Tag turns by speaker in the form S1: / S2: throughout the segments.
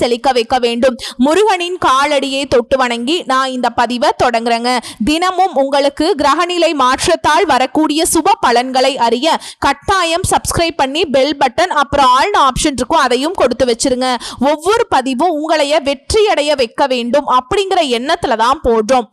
S1: செழிக்க வைக்க வேண்டும். முருகனின் காலடியை தொட்டு வணங்கி நான் இந்த பதிவை தொடங்குறேங்க. தினமும் உங்களுக்கு கிரகநிலை மாற்றத்தால் வரக்கூடிய சுப பலன்களை அறிய கட்டாயம் சப்ஸ்கிரைப் பண்ணி பெல் பட்டன் அப்புறம் ஆல்னு ஆப்ஷன் இருக்கும். அதையும் கொடுத்து வச்சிருங்க. ஒவ்வொரு பதிவும் உங்களைய வெற்றியடைய வைக்க வேண்டும் அப்படிங்கிற எண்ணத்துல தான் போடுறோம்.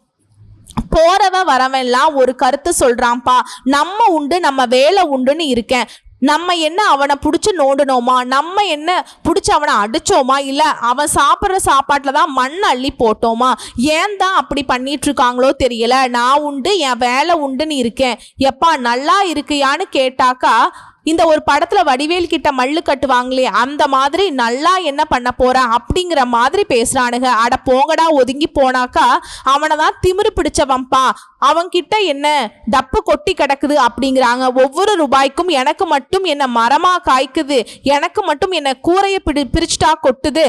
S1: போறவன் வரவெல்லாம் ஒரு கருத்து சொல்றான்ப்பா. நம்ம உண்டு நம்ம வேலை உண்டுன்னு இருக்கேன். நம்ம என்ன அவனை பிடிச்சி நோண்டணுமா நம்ம என்ன பிடிச்சி அவனை அடித்தோமா இல்லை அவன் சாப்பிட்ற சாப்பாட்டில் தான் மண் அள்ளி போட்டோமா? ஏன் தான் அப்படி பண்ணிட்டு இருக்காங்களோ தெரியல. நான் உண்டு என் வேலை உண்டுன்னு இருக்கேன். எப்பா நல்லா இருக்கியான்னு கேட்டாக்கா இந்த ஒரு படத்துல வடிவேல் கிட்ட மல்லு கட்டுவாங்களே அந்த மாதிரி நல்லா என்ன பண்ண போற அப்படிங்கிற மாதிரி பேசுறானுங்க. அட போங்கடா ஒதுங்கி போனாக்கா அவனை தான் திமிரு பிடிச்சவன்பா அவன்கிட்ட என்ன டப்பு கொட்டி கிடக்குது அப்படிங்கிறாங்க. ஒவ்வொரு ரூபாய்க்கும் எனக்கு மட்டும் என்ன மரமா காய்க்குது எனக்கு மட்டும் என்ன கூரையை பிடி பிரிச்சுட்டா கொட்டுது.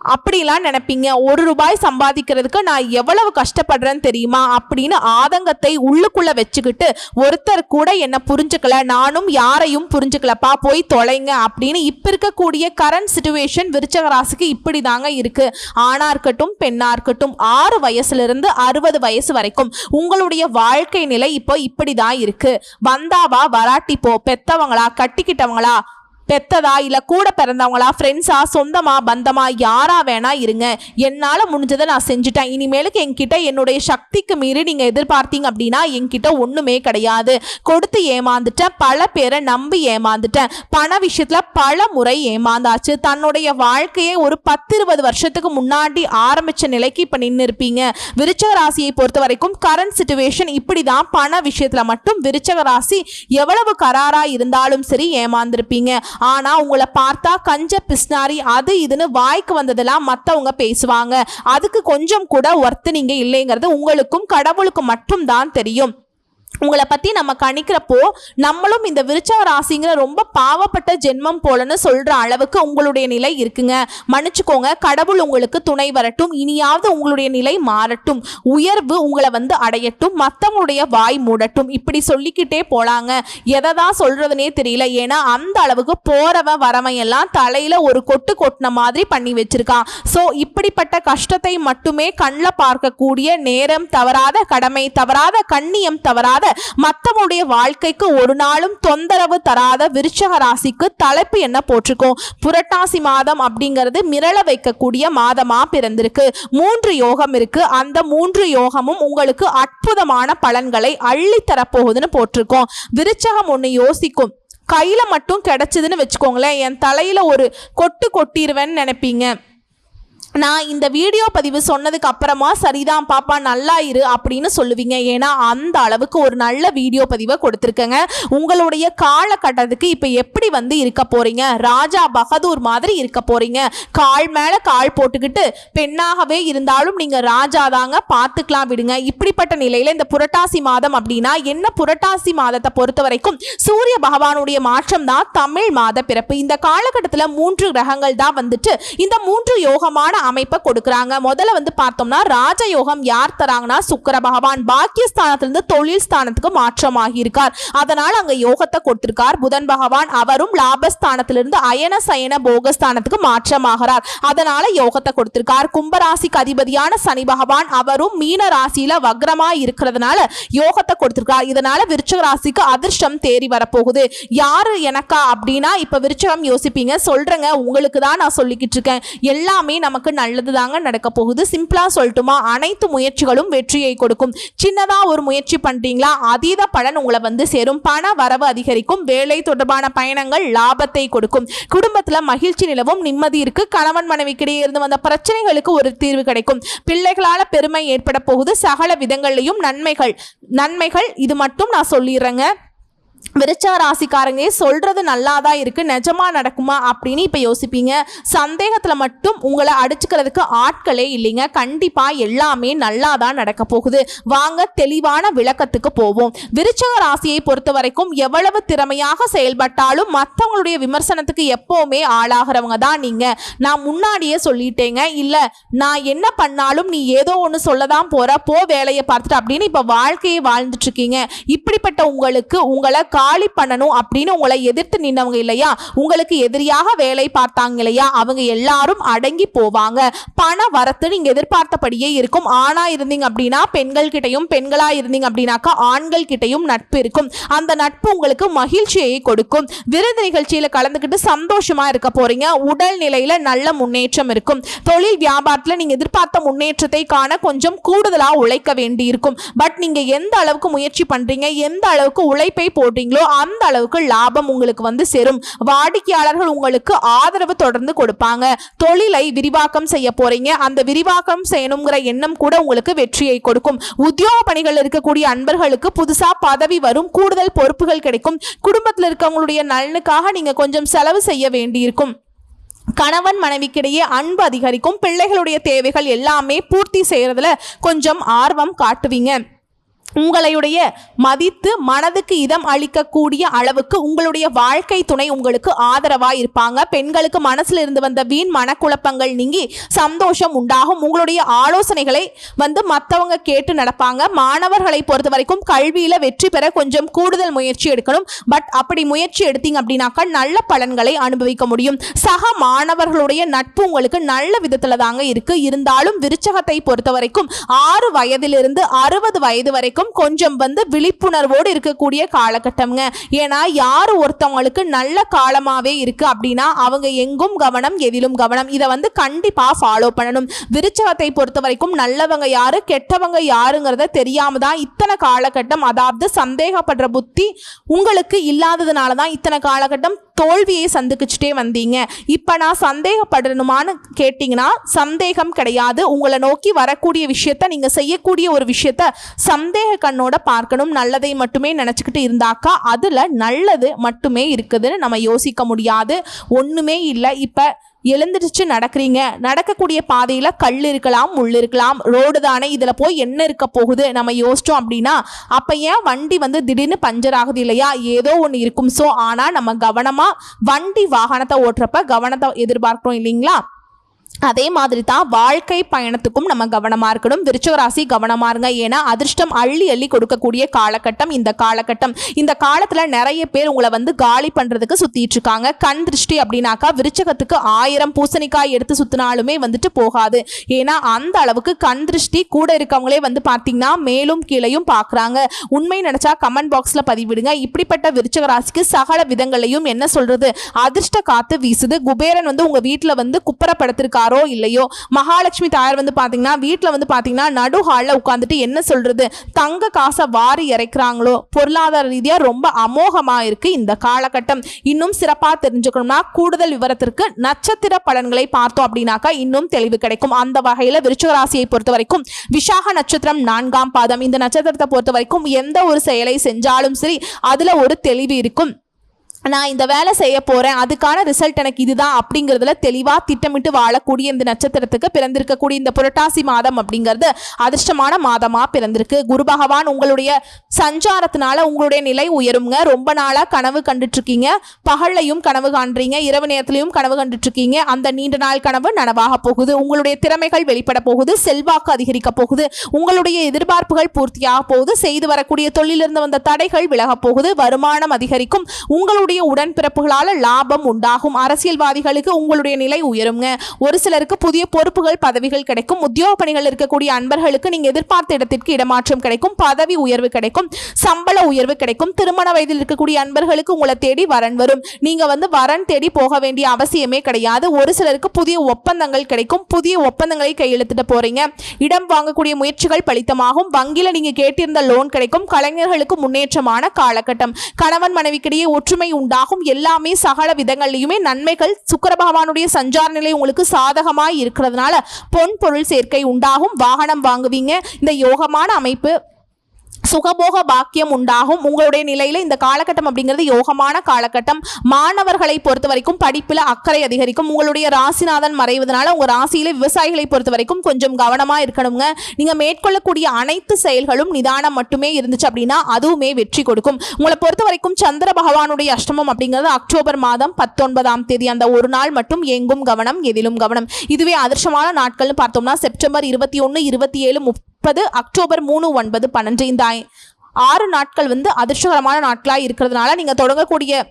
S1: அப்படிலாம் நினைப்பீங்க. ஒரு ரூபாய் சம்பாதிக்கிறதுக்கு நான் எவ்வளவு கஷ்டப்படுறேன்னு தெரியுமா? அப்படின்னு ஆதங்கத்தை உள்ளுக்குள்ள வச்சுக்கிட்டு ஒருத்தர் கூட என்ன புரிஞ்சுக்கல நானும் யாரையும் புரிஞ்சுக்கலப்பா போய் தொலைங்க அப்படின்னு இப்போ இருக்கக்கூடிய கரண்ட் சுச்சுவேஷன் விருச்சக ராசிக்கு இப்படி தாங்க இருக்கு. ஆணா இருக்கட்டும் பெண்ணா இருக்கட்டும் ஆறு வயசுலேருந்து அறுபது வயசு வரைக்கும் உங்களுடைய வாழ்க்கை நிலை இப்போ இப்படி தான் இருக்கு வந்தாவா வராட்டி போ. பெத்தவங்களா கட்டிக்கிட்டவங்களா பெத்ததா இல்ல கூட பிறந்தவங்களா ஃப்ரெண்ட்ஸா சொந்தமா பந்தமா யாரா வேணா இருங்க. என்னால முடிஞ்சதை நான் செஞ்சுட்டேன். இனிமேலுக்கு என்கிட்ட என்னுடைய சக்திக்கு மீறி நீங்க எதிர்பார்த்தீங்க அப்படின்னா என்கிட்ட ஒண்ணுமே கிடையாது. கொடுத்து ஏமாந்துட்டேன். பல பேரை நம்பி ஏமாந்துட்டேன். பண விஷயத்துல பல முறை ஏமாந்தாச்சு. தன்னுடைய வாழ்க்கையை ஒரு பத்து இருபது வருஷத்துக்கு முன்னாடி ஆரம்பிச்ச நிலைக்கு இப்ப நின்று இருப்பீங்க விருச்சக ராசியை பொறுத்த வரைக்கும் கரண்ட் சுச்சுவேஷன் இப்படிதான் பண விஷயத்துல மட்டும் விருச்சக ராசி எவ்வளவு கராரா இருந்தாலும் சரி ஏமாந்திருப்பீங்க. ஆனால் உங்களை பார்த்தா கஞ்ச பிஸ்னாரி அது இதுன்னு வாய்க்கு வந்ததெல்லாம் மற்றவங்க பேசுவாங்க. அதுக்கு கொஞ்சம் கூட ஒர்த்து நீங்கள் இல்லைங்கிறது உங்களுக்கும் கடவுளுக்கும் மட்டும் தான் தெரியும். உங்களை பற்றி நம்ம கணிக்கிறப்போ நம்மளும் இந்த விருச்சக ராசிங்கிற ரொம்ப பாவப்பட்ட ஜென்மம் போலன்னு சொல்கிற அளவுக்கு உங்களுடைய நிலை இருக்குங்க. மன்னிச்சுக்கோங்க கடவுள் உங்களுக்கு துணை வரட்டும். இனியாவது உங்களுடைய நிலை மாறட்டும். உயர்வு உங்களை வந்து அடையட்டும். மற்றவங்களுடைய வாய் மூடட்டும். இப்படி சொல்லிக்கிட்டே போகலாங்க எதை தான் சொல்கிறதுனே தெரியல. ஏன்னா அந்த அளவுக்கு போகிறவன் வரவன் எல்லாம் தலையில் ஒரு கொட்டு கொட்டின மாதிரி பண்ணி வச்சுருக்கான் ஸோ இப்படிப்பட்ட கஷ்டத்தை மட்டுமே கண்ணில் பார்க்கக்கூடிய நேரம் தவறாத கடமை தவறாத கண்ணியம் தவறாத மற்றவங்களுடைய வாழ்க்கைக்கு ஒரு நாளும் தொந்தரவு தராத விருச்சக ராசிக்கு தலைப்பு என்ன போட்டிருக்கோம்? புரட்டாசி மாதம் அப்படிங்கிறது மிரள வைக்கக்கூடிய மாதமா பிறந்திருக்கு. மூன்று யோகம் இருக்கு. அந்த மூன்று யோகமும் உங்களுக்கு அற்புதமான பலன்களை அள்ளி தரப்போகுதுன்னு போட்டிருக்கோம். விருச்சகம் ஒன்று யோசிக்கும். கையில மட்டும் கிடைச்சதுன்னு வச்சுக்கோங்களேன். என் தலையில ஒரு கொட்டு கொட்டிடுவேன்னு நினைப்பீங்க. நான் இந்த வீடியோ பதிவு சொன்னதுக்கு அப்புறமா சரிதான் பாப்பா நல்லா இரு அப்படின்னு சொல்லுவீங்க. ஏன்னா அந்த அளவுக்கு ஒரு நல்ல வீடியோ பதிவை கொடுத்துருக்கேங்க. உங்களுடைய காலகட்டத்துக்கு இப்போ எப்படி வந்து இருக்க போறீங்க? ராஜா பகதூர் மாதிரி இருக்க போறீங்க. கால் மேலே கால் போட்டுக்கிட்டு பெண்ணாகவே இருந்தாலும் நீங்கள் ராஜா தாங்க பார்த்துக்கலாம் விடுங்க. இப்படிப்பட்ட நிலையில் இந்த புரட்டாசி மாதம் அப்படின்னா என்ன புரட்டாசி மாதத்தை பொறுத்த வரைக்கும் சூரிய பகவானுடைய மாற்றம் தான் தமிழ் மாத பிறப்பு. இந்த காலகட்டத்தில் மூன்று கிரகங்கள் தான் வந்துட்டு இந்த மூன்று யோகமான அமைப்பை கொடுக்குறாங்க. முதல்ல வந்து பார்த்தோம்னா ராஜயோகம் யார் தராங்கன்னா சுக்கர பகவான். பாக்கியஸ்தானத்திலிருந்து தொழில் ஸ்தானத்துக்கு மாற்றமாகியிருக்கார் அதனால் அங்கே யோகத்தை கொடுத்திருக்கார் புதன் பகவான். அவரும் லாபஸ்தானத்திலிருந்து அயன சயன போகஸ்தானத்துக்கு மாற்றமாகிறார். அதனால யோகத்தை கொடுத்திருக்கார். கும்பராசிக்கு அதிபதியான சனி பகவான் அவரும் மீன ராசியில வக்ரமா இருக்கிறதுனால யோகத்தை கொடுத்திருக்கார். இதனால விருச்சக ராசிக்கு அதிர்ஷ்டம் தேறி வரப்போகுது. யாரு எனக்கா அப்படின்னா இப்ப விருச்சகம் யோசிப்பீங்க. சொல்றேங்க. உங்களுக்கு தான் நான் சொல்லிக்கிட்டு இருக்கேன். எல்லாமே நமக்கு நல்லது தாங்க நடக்க போகுது சிம்பிளா சொல்லட்டுமா? அனைத்து முயற்சிகளும் வெற்றியை கொடுக்கும். சின்னதா ஒரு முயற்சி பண்றீங்களா? அதீத பலன் உங்களை வந்து சேரும். பண வரவு அதிகரிக்கும். வேலை தொடர்பான பயணங்கள் லாபத்தை கொடுக்கும். குடும்பத்துல மகிழ்ச்சி நிலவும். நிம்மதி இருக்கு. கணவன் மனைவிக்கிடையே இருந்து வந்த பிரச்சனைகளுக்கு ஒரு தீர்வு கிடைக்கும். பிள்ளைகளால பெருமை ஏற்பட போகுது. சகல விதங்கள்லையும் நன்மைகள் நன்மைகள் இது மட்டும் நான் சொல்லிடுறேங்க. விருச்சக ராசிக்காரங்க நல்லா தான் இருக்குது நிஜமா நடக்குமா அப்படின்னு இப்போ யோசிப்பீங்க. சந்தேகத்தில் மட்டும் உங்களை அடிச்சுக்கிறதுக்கு ஆட்களே இல்லைங்க. கண்டிப்பாக எல்லாமே நல்லா தான் நடக்க போகுது. வாங்க தெளிவான விளக்கத்துக்கு போவோம். விருச்சக ராசியை பொறுத்த வரைக்கும் எவ்வளவு திறமையாக செயல்பட்டாலும் மற்றவங்களுடைய விமர்சனத்துக்கு எப்போவுமே ஆளாகிறவங்க தான் நீங்கள் நான் முன்னாடியே சொல்லிட்டேங்க. இல்லை நான் என்ன பண்ணாலும் நீ ஏதோ ஒன்று சொல்லதான் போகிற போ வேலையை பார்த்துட்டு அப்படின்னு இப்போ வாழ்க்கையை வாழ்ந்துட்டுருக்கீங்க இப்படிப்பட்ட உங்களுக்கு உங்களை காலி பண்ணணும் அப்படின்னு உங்களை எதிர்த்து நின்னவங்க இல்லையா? உங்களுக்கு எதிரியாக வேலை பார்த்தாங்க இல்லையா? அவங்க எல்லாரும் அடங்கி போவாங்க. பண வரத்து நீங்க எதிர்பார்த்தபடியே இருக்கும். ஆணா இருந்தீங்க அப்படின்னா பெண்கள் கிட்டையும் பெண்களா இருந்தீங்க அப்படின்னாக்கா ஆண்கள் கிட்டையும் நட்பு இருக்கும். அந்த நட்பு உங்களுக்கு மகிழ்ச்சியை கொடுக்கும். விருது நிகழ்ச்சியில கலந்துக்கிட்டு சந்தோஷமா இருக்க போறீங்க. உடல் நிலையில நல்ல முன்னேற்றம் இருக்கும். தொழில் வியாபாரத்துல நீங்க எதிர்பார்த்த முன்னேற்றத்தை காண கொஞ்சம் கூடுதலா உழைக்க வேண்டி இருக்கும் பட் நீங்க எந்த அளவுக்கு முயற்சி பண்றீங்க? எந்த அளவுக்கு உழைப்பை போட்டு போடுறீங்களோ அந்த அளவுக்கு லாபம் உங்களுக்கு வந்து சேரும். வாடிக்கையாளர்கள் உங்களுக்கு ஆதரவு தொடர்ந்து கொடுப்பாங்க. தொழிலை விரிவாக்கம் செய்ய போறீங்க. அந்த விரிவாக்கம் செய்யணுங்கிற எண்ணம் கூட உங்களுக்கு வெற்றியை கொடுக்கும். உத்தியோக பணிகள் இருக்கக்கூடிய அன்பர்களுக்கு புதுசா பதவி வரும். கூடுதல் பொறுப்புகள் கிடைக்கும். குடும்பத்தில் இருக்கவங்களுடைய நலனுக்காக நீங்க கொஞ்சம் செலவு செய்ய வேண்டியிருக்கும். கணவன் மனைவிக்கிடையே அன்பு அதிகரிக்கும். பிள்ளைகளுடைய தேவைகள் எல்லாமே பூர்த்தி செய்யறதுல கொஞ்சம் ஆர்வம் காட்டுவீங்க. உங்களையுடைய மதித்து மனதுக்கு இதம் அளிக்கக்கூடிய அளவுக்கு உங்களுடைய வாழ்க்கை துணை உங்களுக்கு ஆதரவாக இருப்பாங்க பெண்களுக்கு மனசில் இருந்து வந்த வீண் மனக்குழப்பங்கள் நீங்கி சந்தோஷம் உண்டாகும். உங்களுடைய ஆலோசனைகளை வந்து மற்றவங்க கேட்டு நடப்பாங்க. மாணவர்களை பொறுத்த வரைக்கும் கல்வியில் வெற்றி பெற கொஞ்சம் கூடுதல் முயற்சி எடுக்கணும். பட் அப்படி முயற்சி எடுத்தீங்க அப்படின்னாக்கா நல்ல பலன்களை அனுபவிக்க முடியும். சக மாணவர்களுடைய நட்பு உங்களுக்கு நல்ல விதத்தில் தாங்க இருக்கு. இருந்தாலும் விருச்சகத்தை பொறுத்த வரைக்கும் ஆறு வயதிலிருந்து அறுபது வயது வரைக்கும் கொஞ்சம் வந்து விழிப்புணர்வோடு இருக்கக்கூடிய காலகட்டம்ங்க. ஏன்னா யார் ஒருத்தவங்களுக்கு நல்ல காலமாகவே இருக்கு அப்படின்னா அவங்க எங்கும் கவனம் எதிலும் கவனம். இதை வந்து கண்டிப்பாக ஃபாலோ பண்ணணும். விருச்சகத்தை பொறுத்த வரைக்கும் நல்லவங்க யாரு கெட்டவங்க யாருங்கிறத தெரியாம தான் இத்தனை காலகட்டம் அதாவது சந்தேகப்படுற புத்தி உங்களுக்கு இல்லாததுனால தான் இத்தனை காலகட்டம் தோல்வியை சந்திச்சுட்டே வந்தீங்க. இப்போ நான் சந்தேகப்படணுமான்னு கேட்டிங்கன்னா சந்தேகம் கிடையாது. உங்களை நோக்கி வரக்கூடிய விஷயத்த நீங்கள் செய்யக்கூடிய ஒரு விஷயத்த சந்தேக கண்ணோட பார்க்கணும். நல்லதை மட்டுமே நினச்சிக்கிட்டு இருந்தாக்கா அதில் நல்லது மட்டுமே இருக்குதுன்னு நம்ம யோசிக்க முடியாது. ஒன்றுமே இல்லை. இப்போ எழுந்திருச்சு நடக்கிறீங்க. நடக்கக்கூடிய பாதையில் கல் இருக்கலாம் முள் இருக்கலாம் ரோடு தானே இதில் போய் என்ன இருக்க போகுது? நம்ம யோசிச்சோம் அப்படின்னா அப்போ ஏன் வண்டி வந்து திடீர்னு பஞ்சர் ஆகுது இல்லையா? ஏதோ ஒன்று இருக்கும். ஸோ ஆனால் நம்ம கவனமாக வண்டி வாகனத்தை ஓட்டுறப்ப கவனத்தை எதிர்பார்க்குறோம் இல்லைங்களா? அதே மாதிரி தான் வாழ்க்கை பயணத்துக்கும் நம்ம கவனமாக இருக்கணும். விருச்சகராசி கவனமாக இருங்க. ஏன்னா அதிர்ஷ்டம் அள்ளி அள்ளி கொடுக்கக்கூடிய காலகட்டம் இந்த காலகட்டம். இந்த காலத்தில் நிறைய பேர் உங்களை வந்து காலி பண்ணுறதுக்கு சுற்றிட்டு இருக்காங்க. கண் திருஷ்டி அப்படின்னாக்கா விருச்சகத்துக்கு ஆயிரம் பூசணிக்காய் எடுத்து சுற்றினாலுமே வந்துட்டு போகாது. ஏன்னா அந்த அளவுக்கு கண் திருஷ்டி கூட இருக்கவங்களே வந்து பார்த்தீங்கன்னா மேலும் கீழையும் பார்க்குறாங்க. உண்மை நினச்சா கமெண்ட் பாக்ஸில் பதிவிடுங்க. இப்படிப்பட்ட விருச்சக ராசிக்கு சகல விதங்களையும் என்ன சொல்கிறது அதிர்ஷ்ட காத்து வீசுது. குபேரன் வந்து உங்கள் வீட்டில் வந்து இருக்காரோ இல்லையோ? மகாலட்சுமி தாயார் வந்து பார்த்தீங்கன்னா வீட்டில் வந்து பார்த்தீங்கன்னா நடு ஹாலில் உட்காந்துட்டு என்ன சொல்கிறது தங்க காசை வாரி இறைக்கிறாங்களோ? பொருளாதார ரீதியாக ரொம்ப அமோகமாக இருக்குது இந்த காலகட்டம். இன்னும் சிறப்பாக தெரிஞ்சுக்கணும்னா கூடுதல் விவரத்திற்கு நட்சத்திர பலன்களை பார்த்தோம் அப்படின்னாக்கா இன்னும் தெளிவு கிடைக்கும். அந்த வகையில் விருச்சக ராசியை பொறுத்த வரைக்கும் விஷாக நட்சத்திரம் நான்காம் பாதம். இந்த நட்சத்திரத்தை பொறுத்த வரைக்கும் எந்த ஒரு செயலை செஞ்சாலும் சரி அதில் ஒரு தெளிவு இருக்கும். நான் இந்த வேலை செய்ய போகிறேன் அதுக்கான ரிசல்ட் எனக்கு இதுதான் அப்படிங்கிறதுல தெளிவாக திட்டமிட்டு வாழக்கூடிய இந்த நட்சத்திரத்துக்கு பிறந்திருக்கக்கூடிய இந்த புரட்டாசி மாதம் அப்படிங்கிறது அதிர்ஷ்டமான மாதமாக பிறந்திருக்கு. குரு பகவான் உங்களுடைய சஞ்சாரத்தினால உங்களுடைய நிலை உயருங்க. ரொம்ப நாளாக கனவு கண்டுட்ருக்கீங்க. பகல்லையும் கனவு காண்றீங்க. இரவு நேரத்திலையும் கனவு கண்டுட்ருக்கீங்க. அந்த நீண்ட நாள் கனவு நனவாக போகுது. உங்களுடைய திறமைகள் வெளிப்பட போகுது. செல்வாக்கு அதிகரிக்க போகுது. உங்களுடைய எதிர்பார்ப்புகள் பூர்த்தியாக போகுது. செய்து வரக்கூடிய தொழிலிருந்து வந்த தடைகள் விலகப் போகுது. வருமானம் அதிகரிக்கும். உங்களுடைய உடன்பிறப்புகளால் லாபம் உண்டாகும். அரசியல்வாதிகளுக்கு உங்களுடைய நிலை உயருங்க. ஒரு சிலருக்கு புதிய பொறுப்புகள் பதவிகள் கிடைக்கும். உத்தியோக பணிகள் இருக்கக்கூடிய அன்பர்களுக்கு நீங்க எதிர்பார்த்த இடத்திற்கு இடமாற்றம் கிடைக்கும். பதவி உயர்வு கிடைக்கும். சம்பள உயர்வு கிடைக்கும். திருமண வயதில் இருக்கக்கூடிய அன்பர்களுக்கு உங்களை தேடி வரன் வரும். நீங்க வந்து வரன் தேடி போக வேண்டிய அவசியமே கிடையாது. ஒரு சிலருக்கு புதிய ஒப்பந்தங்கள் கிடைக்கும். புதிய ஒப்பந்தங்களை கையெழுத்திட போறீங்க. இடம் வாங்கக்கூடிய முயற்சிகள் பலித்தமாகும். வங்கியில நீங்க கேட்டிருந்த லோன் கிடைக்கும். கலைஞர்களுக்கு முன்னேற்றமான காலகட்டம். கணவன் மனைவிக்கிடையே ஒற்றுமை உண்டாகும். எல்லாமே சகல விதங்கள்லையுமே நன்மைகள் சுக்கர பகவானுடைய சஞ்சார நிலை உங்களுக்கு சாதகமாய் இருக்கிறதுனால பொன் பொருள் சேர்க்கை உண்டாகும். வாகனம் வாங்குவீங்க. இந்த யோகமான அமைப்பு சுகபோக பாக்கியம் உண்டாகும். உங்களுடைய நிலையில இந்த காலகட்டம் அப்படிங்கிறது யோகமான காலகட்டம். மாணவர்களை பொறுத்த வரைக்கும் படிப்புல அக்கறை அதிகரிக்கும். உங்களுடைய ராசிநாதன் மறைவதனால உங்க ராசியில விவசாயிகளை பொறுத்த வரைக்கும் கொஞ்சம் கவனமா இருக்கணுங்க. நீங்க மேற்கொள்ளக்கூடிய அனைத்து செயல்களும் நிதானம் மட்டுமே இருந்துச்சு அப்படின்னா அதுவுமே வெற்றி கொடுக்கும். உங்களை பொறுத்த வரைக்கும் சந்திர பகவானுடைய அஷ்டமம் அப்படிங்கிறது அக்டோபர் மாதம் பத்தொன்பதாம் தேதி. அந்த ஒரு நாள் மட்டும் எங்கும் கவனம் எதிலும் கவனம். இதுவே அதிர்ஷ்டமான நாட்கள்னு பார்த்தோம்னா செப்டம்பர் இருபத்தி ஒன்று இருபத்தி ஏழு முப்பது அக்டோபர் மூணு ஒன்பது பன்னெண்டு இந்த ஆறு நாட்கள் வந்து அதிர்ஷ்டகரமான நாட்களாக இருக்கிறதுனால நீங்கள் தொடங்கக்கூடிய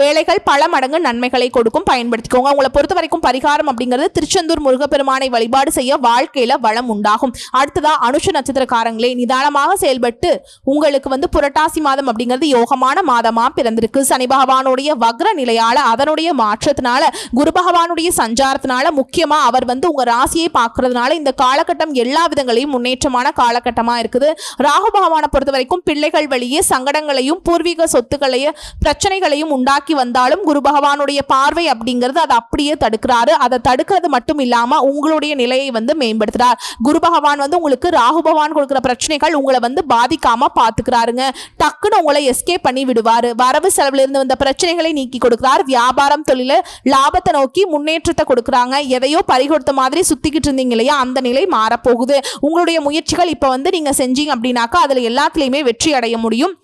S1: வேலைகள் பல மடங்கு நன்மைகளை கொடுக்கும். பயன்படுத்திக்கோங்க. உங்களை பொறுத்த வரைக்கும் பரிகாரம் அப்படிங்கிறது திருச்செந்தூர் முருகப்பெருமானை வழிபாடு செய்ய வாழ்க்கையில வளம் உண்டாகும். அடுத்ததா அனுஷ நட்சத்திரக்காரங்களே நிதானமாக செயல்பட்டு உங்களுக்கு வந்து புரட்டாசி மாதம் அப்படிங்கிறது யோகமான மாதமா பிறந்திருக்கு. சனி பகவானுடைய வக்ர நிலையால அதனுடைய மாற்றத்தினால குரு பகவானுடைய சஞ்சாரத்தினால முக்கியமா அவர் வந்து உங்க ராசியை பார்க்கறதுனால இந்த காலகட்டம் எல்லா விதங்களையும் முன்னேற்றமான காலகட்டமா இருக்குது. ராகு பகவானை பொறுத்த வரைக்கும் பிள்ளைகள் வழியே சங்கடங்களையும் பூர்வீக சொத்துக்களையும் பிரச்சனைகளையும் உண்டாக்கி வந்தாலும் குரு பகவானுடைய பார்வை அப்படிங்கிறது அதை அப்படியே தடுக்கிறாரு. அதை தடுக்கிறது மட்டும் இல்லாம உங்களுடைய நிலையை வந்து மேம்படுத்துறார். குரு பகவான் வந்து உங்களுக்கு ராகு பகவான் கொடுக்குற பிரச்சனைகள் உங்களை வந்து பாதிக்காம பாத்துக்கிறாருங்க. டக்குன்னு உங்களை எஸ்கேப் பண்ணி விடுவாரு. வரவு செலவுல இருந்து வந்த பிரச்சனைகளை நீக்கி கொடுக்கிறார். வியாபாரம் தொழில லாபத்தை நோக்கி முன்னேற்றத்தை கொடுக்குறாங்க. எதையோ பறிகொடுத்த மாதிரி சுத்திக்கிட்டு இருந்தீங்க இல்லையா? அந்த நிலை மாறப்போகுது. உங்களுடைய முயற்சிகள் இப்போ வந்து நீங்க செஞ்சீங்க அப்படின்னாக்கா அதுல எல்லாத்துலயுமே வெற்றி அடைய முடியும்.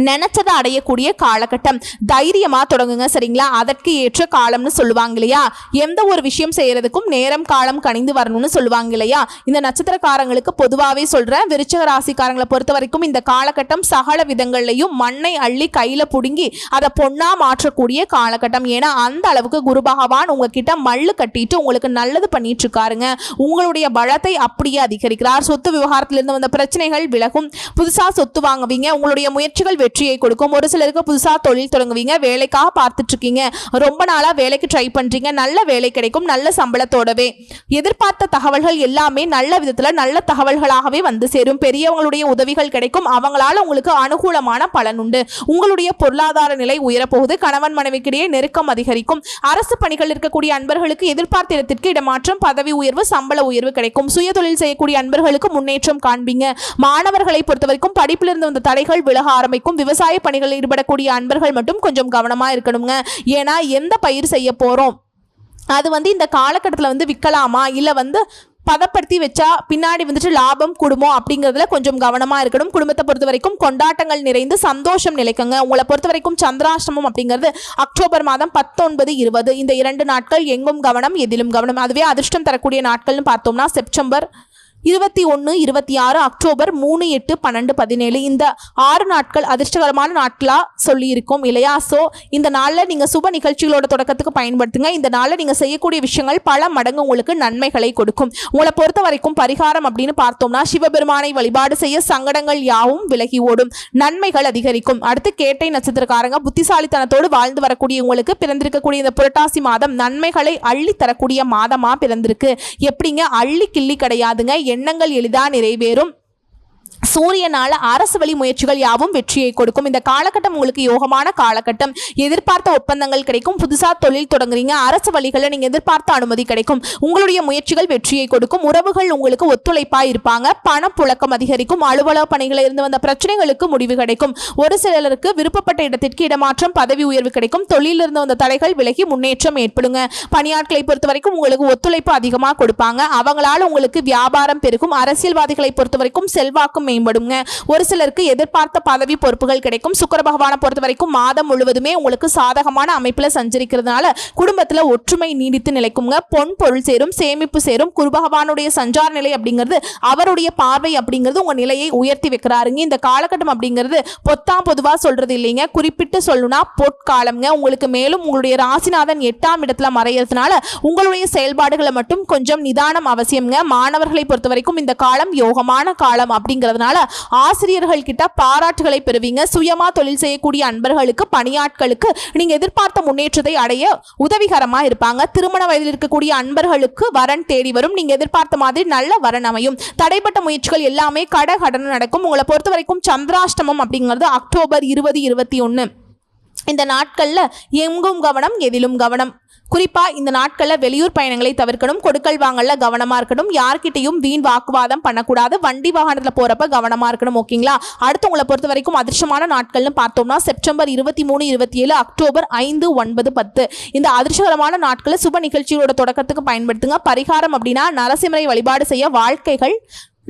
S1: நினைச்சதை அடையக்கூடிய காலகட்டம். தைரியமா தொடங்குங்க சரிங்களா? அதற்கு ஏற்ற காலம்னு சொல்லுவாங்க இல்லையா? எந்த ஒரு விஷயம் செய்யறதுக்கும் நேரம் காலம் கணிந்து வரணும்னு சொல்லுவாங்க இல்லையா? இந்த நட்சத்திரக்காரங்களுக்கு பொதுவாகவே சொல்றேன் விருச்சக ராசிக்காரங்களை பொறுத்த வரைக்கும் இந்த காலகட்டம் சகல விதங்கள்லையும் மண்ணை அள்ளி கையில புடுங்கி அதை பொண்ணா மாற்றக்கூடிய காலகட்டம். ஏன்னா அந்த அளவுக்கு குரு பகவான் உங்ககிட்ட மல்லு கட்டிட்டு உங்களுக்கு நல்லது பண்ணிட்டு இருக்காருங்க உங்களுடைய பலத்தை அப்படியே அதிகரிக்கிறார். சொத்து விவகாரத்திலிருந்து வந்த பிரச்சனைகள் விலகும். புதுசா சொத்து வாங்குவீங்க. உங்களுடைய முயற்சிகள் வெற்றியை கொடுக்கும். ஒரு சிலருக்கு புதுசாக தொழில் தொடங்குவீங்க. வேலைக்காக பார்த்துட்டு இருக்கீங்க ரொம்ப நாளாக வேலைக்கு ட்ரை பண்ணுறீங்க நல்ல வேலை கிடைக்கும். நல்ல சம்பளத்தோடவே. எதிர்பார்த்த தகவல்கள் எல்லாமே நல்ல விதத்தில் நல்ல தகவல்களாகவே வந்து சேரும். பெரியவங்களுடைய உதவிகள் கிடைக்கும். அவங்களால உங்களுக்கு அனுகூலமான பலன் உண்டு. உங்களுடைய பொருளாதார நிலை உயரப்போகுது. கணவன் மனைவிக்கிடையே நெருக்கம் அதிகரிக்கும். அரசு பணிகள் இருக்கக்கூடிய அன்பர்களுக்கு எதிர்பார்த்த இடத்திற்கு இடமாற்றம் பதவி உயர்வு சம்பள உயர்வு கிடைக்கும். சுய தொழில் செய்யக்கூடிய அன்பர்களுக்கு முன்னேற்றம் காண்பீங்க. மாணவர்களை பொறுத்த வரைக்கும் படிப்பிலிருந்து வந்த தடைகள் விலக ஆரம்பிக்கும். விவசாய பணிகளில் ஈடுபடக்கூடிய அன்பர்கள் மட்டும் கொஞ்சம் கவனமாக இருக்கணுங்க. ஏன்னா எந்த பயிர் செய்ய போகிறோம் அது வந்து இந்த காலகட்டத்தில் வந்து விற்கலாமா இல்லை வந்து பதப்படுத்தி வச்சா பின்னாடி வந்துட்டு லாபம் குடும்பம் அப்படிங்கிறதுல கொஞ்சம் கவனமாக இருக்கணும். குடும்பத்தை பொறுத்த வரைக்கும் கொண்டாட்டங்கள் நிறைந்து சந்தோஷம் நிலைக்குங்க. உங்களை பொறுத்த வரைக்கும் சந்திராஷ்டமம் அப்படிங்கிறது அக்டோபர் மாதம் பத்தொன்பது இருபது. இந்த இரண்டு நாட்கள் எங்கும் கவனம் எதிலும் கவனம். அதுவே அதிர்ஷ்டம் தரக்கூடிய நாட்கள்னு பார்த்தோம்னா செப்டம்பர் இருபத்தி ஒன்று இருபத்தி ஆறு அக்டோபர் மூணு எட்டு பன்னெண்டு பதினேழு இந்த ஆறு நாட்கள் அதிர்ஷ்டகரமான நாட்களாக சொல்லியிருக்கோம் இல்லையா? ஸோ இந்த நாளில் நீங்கள் சுப நிகழ்ச்சிகளோட தொடக்கத்துக்கு பயன்படுத்துங்க. இந்த நாளில் நீங்கள் செய்யக்கூடிய விஷயங்கள் பல மடங்கு உங்களுக்கு நன்மைகளை கொடுக்கும். உங்களை பொறுத்த வரைக்கும் பரிகாரம் அப்படின்னு பார்த்தோம்னா சிவபெருமானை வழிபாடு செய்ய சங்கடங்கள் யாவும் விலகி ஓடும். நன்மைகள் அதிகரிக்கும். அடுத்து கேட்டை நட்சத்திரக்காரங்க புத்திசாலித்தனத்தோடு வாழ்ந்து வரக்கூடிய உங்களுக்கு பிறந்திருக்கக்கூடிய இந்த புரட்டாசி மாதம் நன்மைகளை அள்ளி தரக்கூடிய மாதமாக பிறந்திருக்கு. எப்படிங்க? அள்ளி கிள்ளி கிடையாதுங்க. எண்ணங்கள் எளிதா நிறைவேறும். சூரியனால அரசு வழி முயற்சிகள் யாவும் வெற்றியை கொடுக்கும். இந்த காலகட்டம் உங்களுக்கு யோகமான காலகட்டம். எதிர்பார்த்த ஒப்பந்தங்கள் கிடைக்கும். புதுசா தொழில் தொடங்குறீங்க. அரசு வழிகளில் நீங்க எதிர்பார்த்த அனுமதி கிடைக்கும். உங்களுடைய முயற்சிகள் வெற்றியை கொடுக்கும். உறவுகள் உங்களுக்கு ஒத்துழைப்பா இருப்பாங்க. பணப்புழக்கம் அதிகரிக்கும். அலுவலக பணிகளில் இருந்து வந்த பிரச்சனைகளுக்கு முடிவு கிடைக்கும். ஒரு சிலருக்கு விருப்பப்பட்ட இடத்திற்கு இடமாற்றம் பதவி உயர்வு கிடைக்கும். தொழிலில் இருந்து வந்த தடைகள் விலகி முன்னேற்றம் ஏற்படுங்க. பணியாட்களை பொறுத்த வரைக்கும் உங்களுக்கு ஒத்துழைப்பு அதிகமாக கொடுப்பாங்க. அவங்களால உங்களுக்கு வியாபாரம் பெருகும். அரசியல்வாதிகளை பொறுத்த வரைக்கும் செல்வாக்கும் மேம்படுங்க ஒரு சிலருக்கு எதிர்பார்த்த பதவி பொறுப்புகள் கிடைக்கும். சுக்கர பகவானை பொறுத்த வரைக்கும் மாதம் முழுவதுமே உங்களுக்கு சாதகமான அமைப்பில் சஞ்சரிக்கிறதுனால குடும்பத்தில் ஒற்றுமை நீடித்து நிலைக்குங்க. பொன் பொருள் சேரும் சேமிப்பு சேரும். குரு பகவானுடைய சஞ்சார நிலை அப்படிங்கிறது அவருடைய பார்வை அப்படிங்கிறது உங்கள் நிலையை உயர்த்தி வைக்கிறாருங்க. இந்த காலகட்டம் அப்படிங்கிறது பொத்தாம் பொதுவாக சொல்றது இல்லைங்க. குறிப்பிட்டு சொல்லணும்னா பொற்காலம்ங்க. உங்களுக்கு மேலும் உங்களுடைய ராசிநாதன் எட்டாம் இடத்துல மறையறதுனால உங்களுடைய செயல்பாடுகளை மட்டும் கொஞ்சம் நிதானம் அவசியம்ங்க. மாணவர்களை பொறுத்த வரைக்கும் இந்த காலம் யோகமான காலம் அப்படிங்கிறதுனால ஆசிரியர்கள் கிட்ட பாராட்டுகளை பெறுவீங்க. சுயமா தொழில் செய்யக்கூடிய அன்பர்களுக்கு பணியாட்களுக்கு நீங்க எதிர்பார்த்த முன்னேற்றத்தை அடைய உதவிகரமா இருப்பாங்க. திருமண வயதில் இருக்கக்கூடிய அன்பர்களுக்கு வரன் தேடி வரும். நீங்க எதிர்பார்த்த மாதிரி நல்ல வரன் அமையும். தடைப்பட்ட முயற்சிகள் எல்லாமே கட கடன் நடக்கும். உங்களை பொறுத்த வரைக்கும் சந்திராஷ்டமம் அப்படிங்கிறது அக்டோபர் இருபது இருபத்தி ஒன்று இந்த நாட்களில் எங்கும் கவனம் எதிலும் கவனம். குறிப்பாக இந்த நாட்களில் வெளியூர் பயணங்களை தவிர்க்கணும் கொடுக்கல் வாங்கல கவனமாக இருக்கணும் யார்கிட்டயும் வீண் வாக்குவாதம் பண்ணக்கூடாது வண்டி வாகனத்தில் போகிறப்ப கவனமாக இருக்கணும் ஓகேங்களா? அடுத்து உங்களை பொறுத்த வரைக்கும் அதிர்ஷ்டமான நாட்கள்னு பார்த்தோம்னா செப்டம்பர் இருபத்தி மூணு இருபத்தி ஏழு அக்டோபர் ஐந்து ஒன்பது பத்து. இந்த அதிர்ஷ்டகரமான நாட்களை சுப நிகழ்ச்சியோட தொடக்கத்துக்கு பயன்படுத்துங்க. பரிகாரம் அப்படின்னா நரசிம்மரை வழிபாடு செய்ய வாழ்க்கைகள்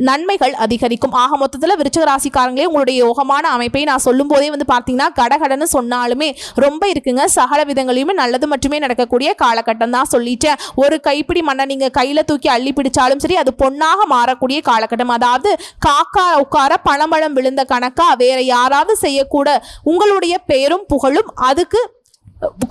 S1: நன்மைகள் அதிகரிக்கும். ஆக மொத்தத்தில் விருச்சக ராசிக்காரங்களே உங்களுடைய யோகமான அமைப்பை நான் சொல்லும் போதே வந்து பார்த்தீங்கன்னா கடகடன்னு சொன்னாலுமே ரொம்ப இருக்குங்க. சகல விதங்களையுமே நல்லது மட்டுமே நடக்கக்கூடிய காலகட்டம் தான் சொல்லிட்டேன். ஒரு கைப்பிடி மண்ணை நீங்கள் கையில் தூக்கி அள்ளி பிடிச்சாலும் சரி அது பொன்னாக மாறக்கூடிய காலகட்டம். அதாவது காக்கா உட்கார பணமழம் விழுந்த கணக்கா வேற யாராவது செய்யக்கூட உங்களுடைய பெயரும் புகழும் அதுக்கு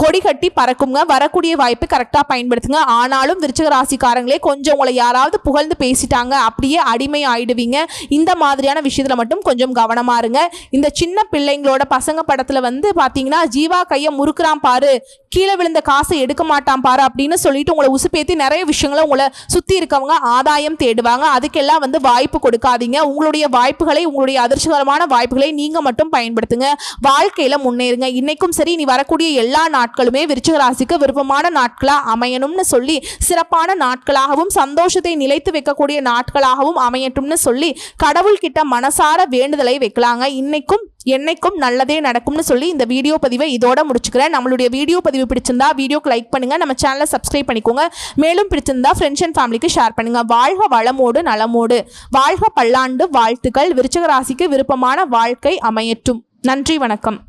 S1: கொடி கட்டி பறக்குங்க. வரக்கூடிய வாய்ப்பு கரெக்டாக பயன்படுத்துங்க. ஆனாலும் விருச்சக ராசிக்காரங்களே கொஞ்சம் உங்களை யாராவது புகழ்ந்து பேசிட்டாங்க அப்படியே அடிமை ஆயிடுவீங்க. இந்த மாதிரியான விஷயத்தில் மட்டும் கொஞ்சம் கவனமா இருங்க. இந்த சின்ன பிள்ளைங்களோட பசங்க படத்தில் வந்து பார்த்தீங்கன்னா ஜீவா கையை முறுக்குறான் பாரு. கீழே விழுந்த காசை எடுக்க மாட்டான் பாரு அப்படின்னு சொல்லிட்டு உங்களை உசுப்பேற்றி நிறைய விஷயங்களை உங்களை சுற்றி இருக்கவங்க ஆதாயம் தேடுவாங்க. அதுக்கெல்லாம் வந்து வாய்ப்பு கொடுக்காதீங்க. உங்களுடைய வாய்ப்புகளை உங்களுடைய அதிர்ச்சிகரமான வாய்ப்புகளை நீங்கள் மட்டும் பயன்படுத்துங்க. வாழ்க்கையில் முன்னேறுங்க. இன்னைக்கும் சரி நீ வரக்கூடிய எல்லா எல்லா நாட்களுமே விருச்சிக ராசிக்கு விருப்பமான நாட்களாக அமையணும்னு சொல்லி சிறப்பான நாட்களாகவும் சந்தோஷத்தை நிலைத்து வைக்கக்கூடிய நாட்களாகவும் அமையட்டும்னு சொல்லி கடவுள்கிட்ட மனசார வேண்டுதலை வைக்கலாங்க. இன்னைக்கும் என்னைக்கும் நல்லதே நடக்கும்னு சொல்லி இந்த வீடியோ பதிவை இதோட முடிச்சுக்கிறேன். நம்மளுடைய வீடியோ பதிவு பிடிச்சிருந்தா வீடியோக்கு லைக் பண்ணுங்க. நம்ம சேனலை சப்ஸ்கிரைப் பண்ணிக்கோங்க. மேலும் பிடிச்சிருந்தா ஃப்ரெண்ட்ஸ் அண்ட் ஃபேமிலிக்கு ஷேர் பண்ணுங்க. வாழ்க வளமோடு நலமோடு. வாழ்க பல்லாண்டு வாழ்த்துக்கள். விருச்சக ராசிக்கு விருப்பமான வாழ்க்கை அமையட்டும். நன்றி வணக்கம்.